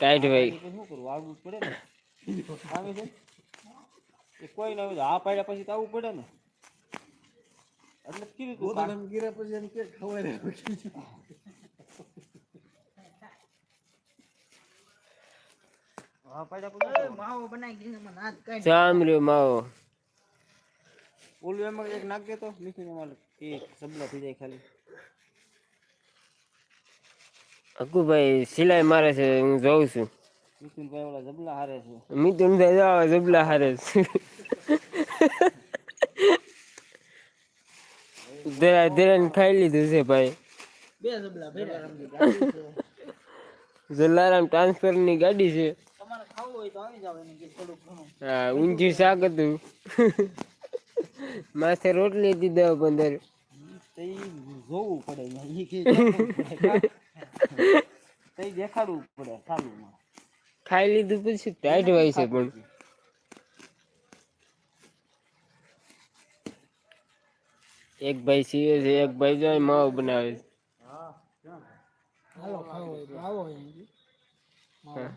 Tight ભાઈ. શું કરવું? આવવું જ પડે ને. આવે છે? એ કોઈ ના આવે હા આ પાડ્યા પછી તો આવવું પડે ને. એટલે કીધું તું ગોદડમ ગીરા પછી એમ કે ખવાય માવો બનાવી દીધો માવો. ઓલું એમાં એક નાખ દેતો મીઠું એમાં એ સબલા થઈ જાય ખાલી. અકુભાઈ સિલાઈ મારે છે હું જોઉં છું. મીઠું ભાઈ ઓલા જબલા હારે છે. મિથુન ભાઈ જાવ જબલા હારે છે. ધરા ધરા ખાઈ લીધું છે ભાઈ. બે ભેરા જલારામ ટ્રાન્સફરની ગાડી છે. તમારે ખાવું હોય તો આવી જાવ એને કે ઘણું. હા ઊંચી શાક હતું. માથે રોટલી દીધા પંદર જોવું પડે. ઈ કે જોવું પડે કા? તો ઈ દેખાડવું પડે સાલુમાં ખાઈ લીધું પછી ટાઈટ હોય છે પણ. એક ભાઈ સીવે છે એક ભાઈ જો માવો બનાવે છે. હાલો ખાવો હોય તો આવો અહીંથી માવો.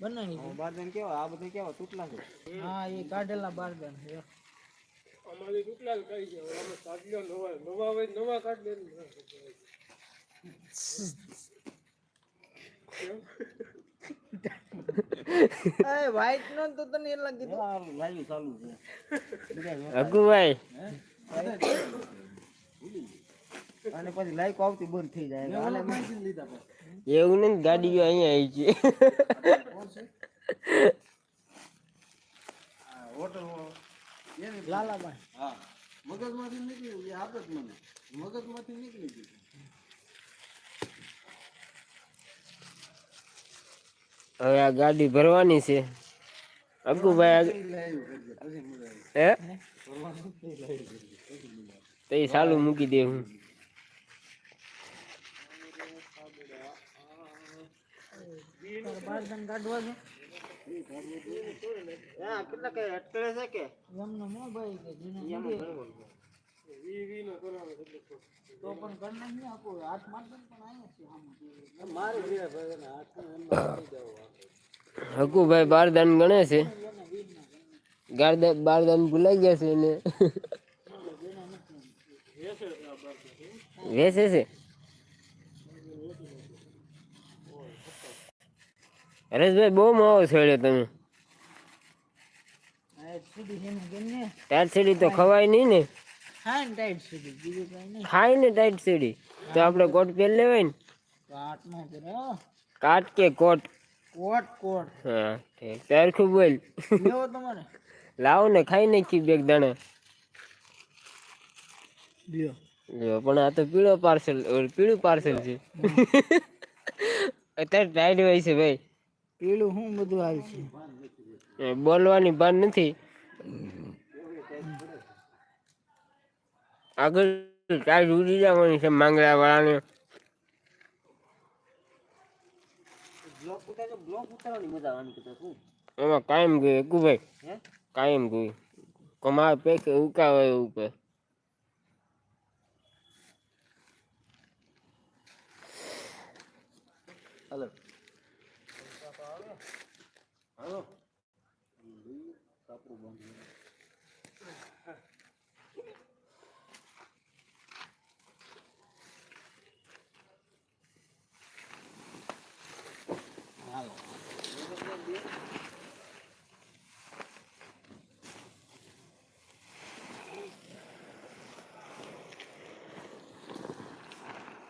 બનાવી દીધું. બારદાન કેવા? આ બધા કેવા? તૂટલા છે? હા એ કાઢેલા બારદાન છે. એ white નો તો તને એટલા કીધું આ લાઈવ ચાલુ છે અગુભાઈ અને પછી લાઈક આવતી બંધ થઈ જાય. એવું નહીં ગાડી અહીંયા આવી છે. હોટલ લાલાભાઈ. હા. મગજમાંથી નીકળી ગયું, આપે જ મને. મગજમાંથી નીકળી ગયું. હવે આ ગાડી ભરવાની છે. અગુભાઈ. હે? તો એ સાલું મૂકી દે હું. કેટલા કઈ અટકળે છે કે? એમને મો હકુભાઈ બારદાન ગણે છે. બારદાન ભૂલાઈ ગયા છે એને. વેસે છે. હરેશભાઈ બહુ માવો છોડ્યો તમે. ટાઈટ સીડી તો ખવાય નહીં ને. હા ને ટાઈટ સીડી તો આપણે કોટ પહેરી લેવાય ને? કાટ કે કોટ કોટ કોટ હા ઠીક. સરખું બોલ? લેવો તમારે? લાવો ને ખાઈ નાખી બેગ દાણા. લ્યો. લ્યો, પણ આ તો પીળો પાર્સલ પીળું પાર્સલ છે. અત્યારે ટાઈટ હોય છે ભાઈ. પીળું શું બધું આવે છે? બોલવાની ભાન નથી. આગળ ટાઈટ જુદી જવાની છે માંગડા વાળાને એમાં કાયમ ગયું એકુભાઈ કાયમ ગયું કમાર પૈસે ઉકાવે ઉપર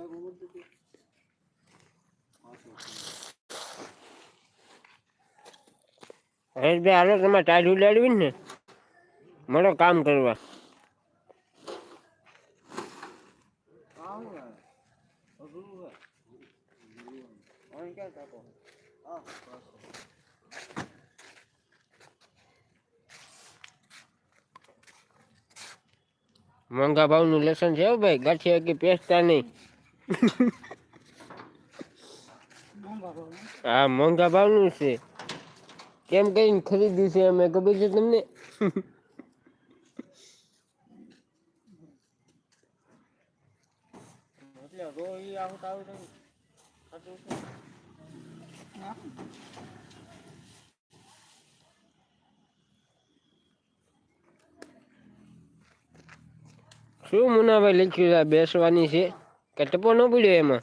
હતું ટાંકો મત દીધું. હરેશભાઈ હાલો, તમારે ટાઈડ ઉડાડવી ને? મળો કામ કરવા. મોંઘા ભાવનું લસણ છે ભાઈ? ગાંઠિયા કે પેસતા નહીં? હા, મોંઘા ભાવનું છે. કેમ કરીને ખરીદ્યું છે અમે ખબર છે તમને? શું મુનાભાઈ લખ્યું છે? બેસવાની છે? કે ટપો ન પડ્યો એમાં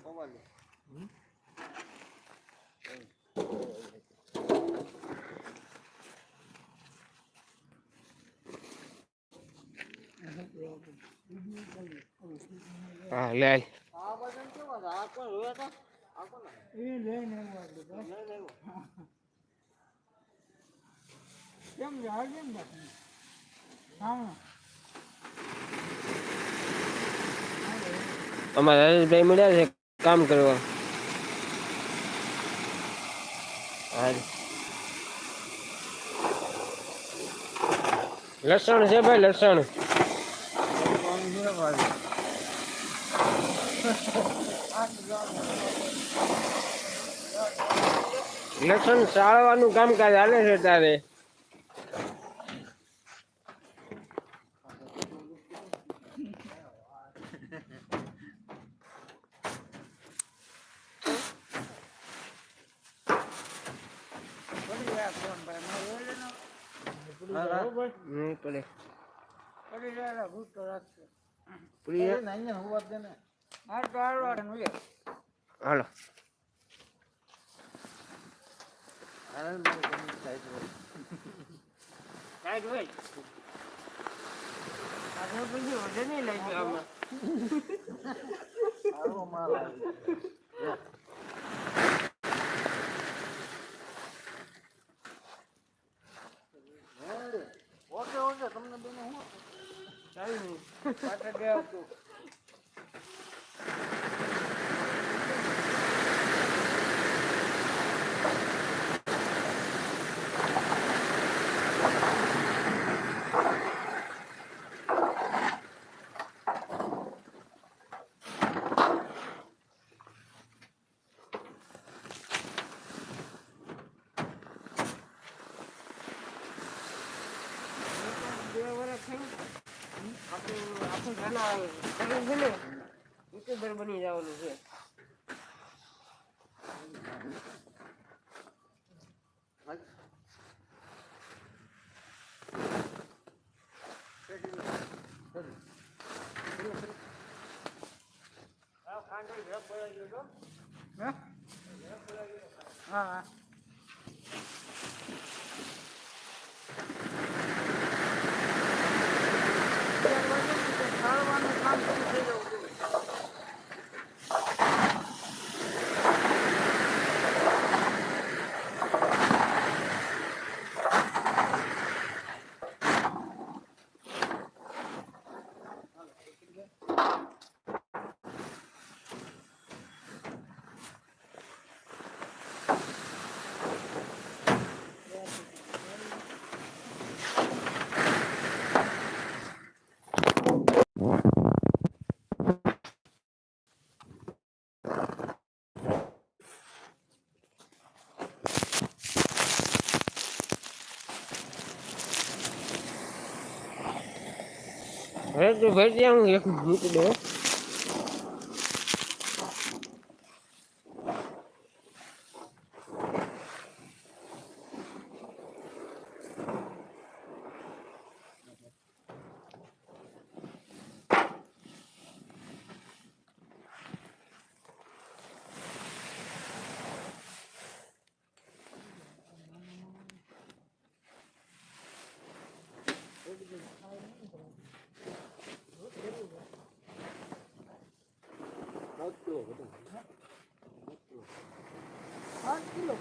હા લે? હાલ. આ બધાને કેવા છે આ કોઈ રોયા હતા આ કોના એ લઈને આવ્યો આપણે તો. નહીં લેવું કેમ છે આ કેમ બાકી હા અમારા હરેશભાઈ મળ્યા છે કામ કરવા. લસણ છે ભાઈ, લસણ. લસણ સાળવાનું કામકાજ હાલે છે તારે પડી જાય ફોન ભાઈ મારે ઓલે ના ભાઈ નહીં પડે. પડી જાય ભૂત તો રાખશે. પ્રિય નહીં અહીંયા દે ને. તો હાલો હાલો આનંદ મારે ગમે થાય હોય. આજે પછી વધે નહીં લાગ્યું આમાં. આવો માલ આવી ઓકે ઓકે તમને બેને હું ચાલુ પાટે બે આપતું બે વર્ષ થયું આપણું આખું ઘણા શરીર છે ને યુટ્યુબર બની જવાનું છે હા હા ખાવાનું કામ શરૂ થઈ જવું જોઈએ ત્યાં હું એક મૂકી દઉં কিলো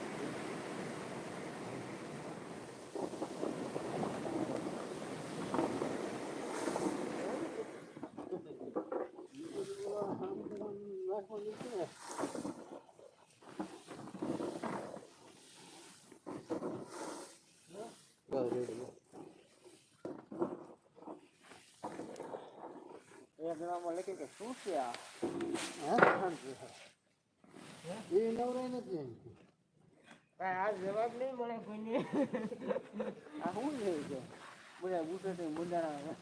પાંદડામાં લખ્યું કે શું છે આ? એ નવરાય નથી આ જવાબ નહીં મળે કોઈને. આ શું છે કે? બધા મુંદાણા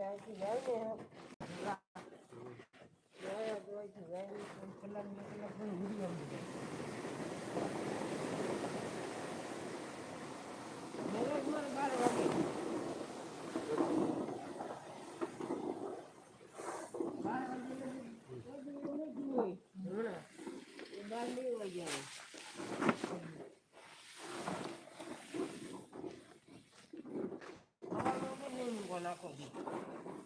અહીંથી જાય ને? જાય તો અહીંથી જાય ને ત્રણ કલાક બે કલાક પણ ઊંઘી આવી જાય. દરરોજ મારે બાર વાગે બાર વાગે એટલે કોઈ દી એવું નથી હોય. હમણાં. એ બાર નહીં વાગ્યા હોય. સવારમાં પણ નહીં ઊંઘો નાખો દી.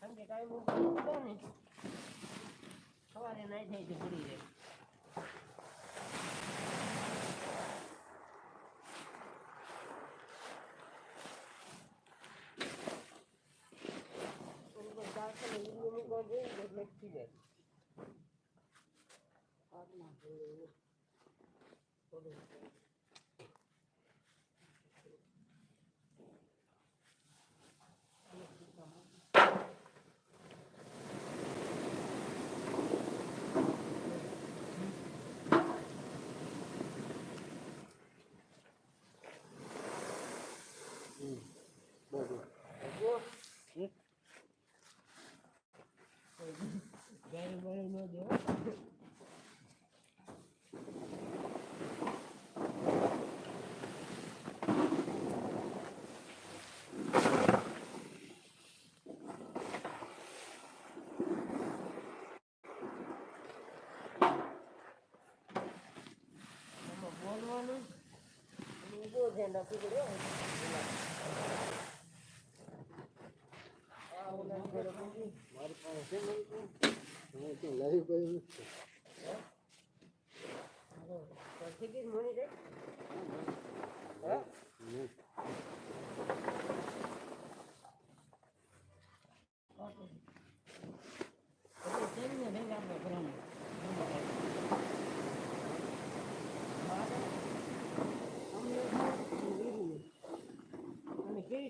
કેમ કે ટાઈમ ઉપર ઊંઘો ને સવારે નાઈ થાય તો પડી જાય એની પર ચારસો ને વીડિયો મૂકવા જોઈએ ને એટલે થઈ જાય આગમાં જોઈએ. થોડું. બધું. ગાડી બાળી ન દો આમાં બોલવાનું ઓલા ઘરે મૂકી. મારી પાસે છે ને તો હું તો લાવી ગયું નથી. ટિકિટ મળી જાય હે નહીં. એટલે તેમને લઈને આપણે ભરવાનું. મારે અમને થાય અને વીરું.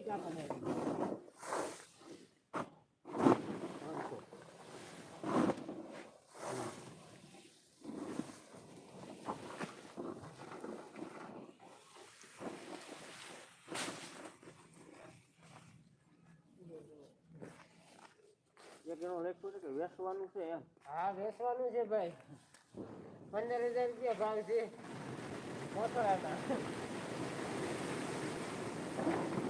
એનો લખ્યું છે કે વેસવાનું છે હા, વેસવાનું છે ભાઈ. પંદર હજાર રૂપિયા ભાવ છે. મોટરાના ઉડી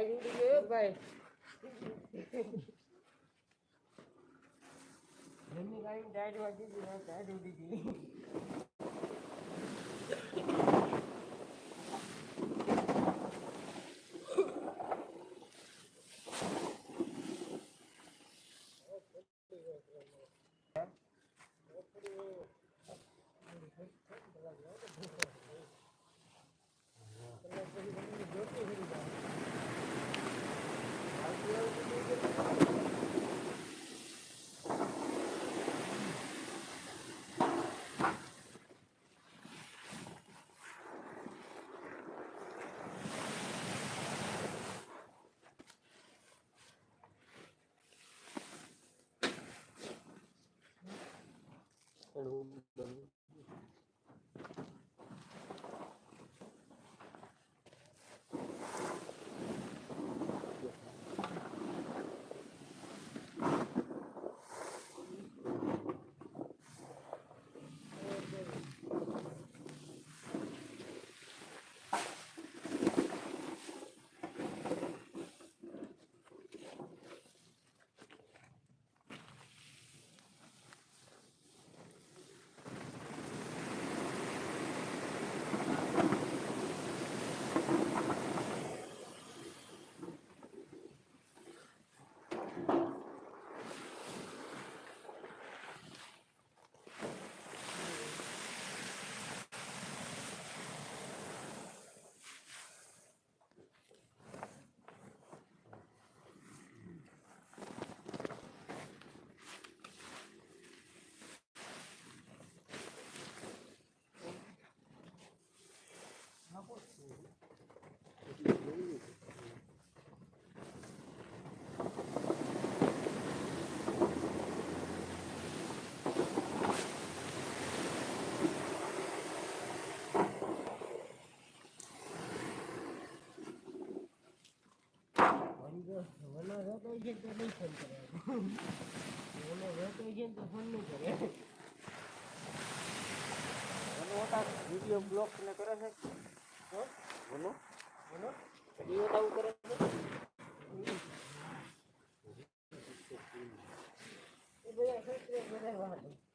ટાઈટ ઉડી ગયો ભાઈ ગાડી ટાઈટ વાગી ગઈ ડાયટ ઉડી ગઈ alumnos વીડિયો બ્લોગ ને કરે છે હો? બોલો. વનો વીડિયો કરે છે? એ બધા